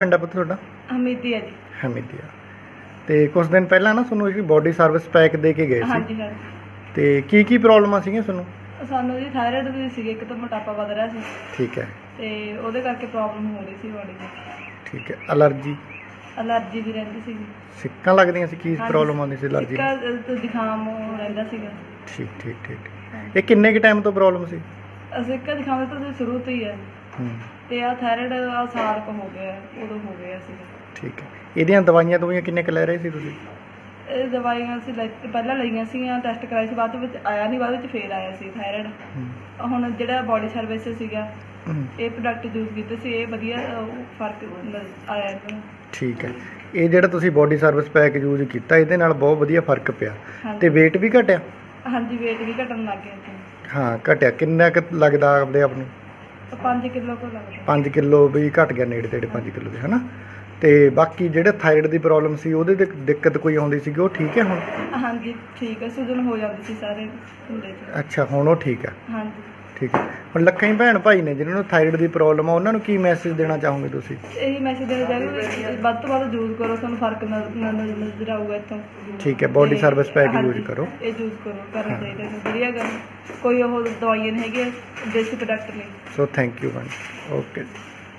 ਪਿੰਡ ਆ ਪੁੱਤ ਤੁਹਾਡਾ? ਹਮੀਦੀ ਹੈ ਜੀ। ਹਮੀਦੀਆ। ਤੇ ਕੁਝ ਦਿਨ ਪਹਿਲਾਂ ਨਾ ਤੁਹਾਨੂੰ ਇੱਕ ਬੋਡੀ ਸਰਵਿਸ ਪੈਕ ਦੇ ਕੇ ਗਏ ਸੀ। ਹਾਂਜੀ ਤੇ ਕੀ ਕੀ ਪ੍ਰੋਬਲਮਾਂ ਸੀਗੀਆਂ ਤੁਹਾਨੂੰ? ਸਾਨੂੰ ਜੀ ਥਾਇਰਾਇਡ ਵੀ ਸੀਗੇ ਇੱਕ ਤਾਂ ਮੋਟਾਪਾ ਵਧ ਰਿਹਾ ਸੀ। ਠੀਕ ਹੈ। ਤੇ ਉਹਦੇ ਕਰਕੇ ਪ੍ਰੋਬਲਮ ਹੋ ਰਹੀ ਸੀ ਬਾਡੀ ਦੀ ਠੀਕ ਹੈ। ਅਲਰਜੀ? ਅਲਰਜੀ ਵੀ ਰਹਿੰਦੀ ਸੀ ਸਿੱਕਾਂ ਲੱਗਦੀਆਂ ਸੀ? ਕੀ ਹਾਂਜੀ। ਪ੍ਰੋਬਲਮ ਆਉਂਦੀ ਸੀ ਅਲਰਜੀ ਇੱਕ ਜ਼ੁਕਾਮ ਰਹਿੰਦਾ ਸੀਗਾ। ਠੀਕ ਠੀਕ ਠੀਕ ਇਹ ਕਿੰਨੇ ਕੁ ਟਾਈਮ ਤੋਂ ਪ੍ਰੋਬਲਮ ਸੀ? ਅਸੀਂ ਇੱਕ ਦਿਖਾਉਂਦੇ ਤਾਂ ਸ਼ੁਰੂ ਤੋਂ ਹੈ ਹੂੰ। ਤੇ ਆ ਥਾਇਰਾਇਡ ਆ ਸਾਲ ਕੁ ਹੋ ਗਿਆ ਉਦੋਂ ਹੋ ਗਿਆ ਸੀਗਾ। ਠੀਕ ਹੈ। ਇਹਦੀਆਂ ਦਵਾਈਆਂ ਦਵਾਈਆਂ ਕਿੰਨੇ ਕੁ ਲੈ ਰਹੇ ਸੀ ਤੁਸੀਂ? ਇਹ ਦਵਾਈਆਂ ਅਸੀਂ ਲੈ ਪਹਿਲਾਂ ਲਈਆਂ ਸੀਗੀਆਂ ਟੈਸਟ ਕਰਾਏ ਸੀ ਬਾਅਦ ਵਿੱਚ ਆਇਆ ਨਹੀਂ ਬਾਅਦ ਵਿੱਚ ਫੇਰ ਆਇਆ ਸੀ ਥਾਇਰਾਇਡ ਹੂੰ। ਹੁਣ ਜਿਹੜਾ ਬਾਡੀ ਸਰਵਿਸ ਸੀਗਾ ਹੂੰ, ਇਹ ਪ੍ਰੋਡਕਟ ਯੂਜ਼ ਕੀਤੇ ਸੀ ਇਹ ਵਧੀਆ ਅਹ, ਫ਼ਰਕ ਨਜ਼ਰ ਆਇਆ ਇਹਨੂੰ ਠੀਕ ਹੈ। ਇਹ ਜਿਹੜਾ ਤੁਸੀਂ ਬੋਡੀ ਸਰਵਿਸ ਪੈਕ ਯੂਜ਼ ਕੀਤਾ ਇਹਦੇ ਨਾਲ ਬਹੁਤ ਵਧੀਆ ਫ਼ਰਕ ਪਿਆ। ਤੇ ਹਾਂਜੀ। weight ਵੀ ਘਟਿਆ? ਹਾਂਜੀ weight ਵੀ ਘਟਣ ਲੱਗ ਗਿਆ। ਸੀ ਹਾਂ ਘਟਿਆ। ਕਿੰਨਾ ਕੁ ਲੱਗਦਾ ਆਪਦੇ ਆਪ ਨੂੰ? 5 ਕਿਲੋ ਕੋ ਲੱਗਦਾ 5 ਕਿਲੋ ਵੀ ਘਟ ਗਿਆ ਨੇੜੇ ਤੇੜੇ 5 ਕਿਲੋ ਦੇ ਹਨਾ? ਤੇ ਬਾਕੀ ਜਿਹੜੇ ਥਾਇਰਾਇਡ ਦੀ ਪ੍ਰੋਬਲਮ ਸੀ ਉਹਦੇ ਤੇ ਦਿੱਕਤ ਕੋਈ ਆਉਂਦੀ ਸੀਗੀ? ਉਹ ਠੀਕ ਹੈ ਹੁਣ? ਹਾਂਜੀ ਠੀਕ ਹੈ ਸੁਜਨ ਹੋ ਜਾਂਦੀ ਸੀ ਸਾਰੇ ਹੁੰਦੇ। ਸੀ ਅੱਛਾ ਹੁਣ ਉਹ ਠੀਕ ਹੈ। ਹਾਂਜੀ। ਠੀਕ ਹੈ। ਹੁਣ ਲੱਖਾਂ ਹੀ ਭੈਣ ਭਾਈ ਨੇ ਜਿਨ੍ਹਾਂ ਨੂੰ ਥਾਇਰਾਇਡ ਦੀ ਪ੍ਰੋਬਲਮ ਆ ਉਹਨਾਂ ਨੂੰ ਕੀ ਮੈਸੇਜ ਦੇਣਾ ਚਾਹੋਗੇ ਤੁਸੀਂ? ਇਹੀ ਮੈਸੇਜ ਦੇਣਾ ਚਾਹੁੰਦੇ ਵੱਧ ਤੋਂ ਵੱਧ ਯੂਜ਼ ਕਰੋ ਤੁਹਾਨੂੰ ਫ਼ਰਕ ਨਜ਼ਰ ਆਊਗਾ ਇੱਥੋਂ। ਠੀਕ ਹੈ ਬੋਡੀ ਸਰਵਿਸ ਪੈਕ ਯੂਜ਼ ਕਰੋ। ਇਹ ਯੂਜ਼ ਕਰੋ ਕਰਨਾ ਚਾਹੀਦਾ ਹੈ। ਵਧੀਆ ਗੱਲ। ਕੋਈ ਉਹ ਦਵਾਈਆਂ ਨਹੀਂ ਹੈਗੀਆਂ ਦੇਸੀ ਪ੍ਰੋਡਕਟ ਨੇ। So thank you ma'am okay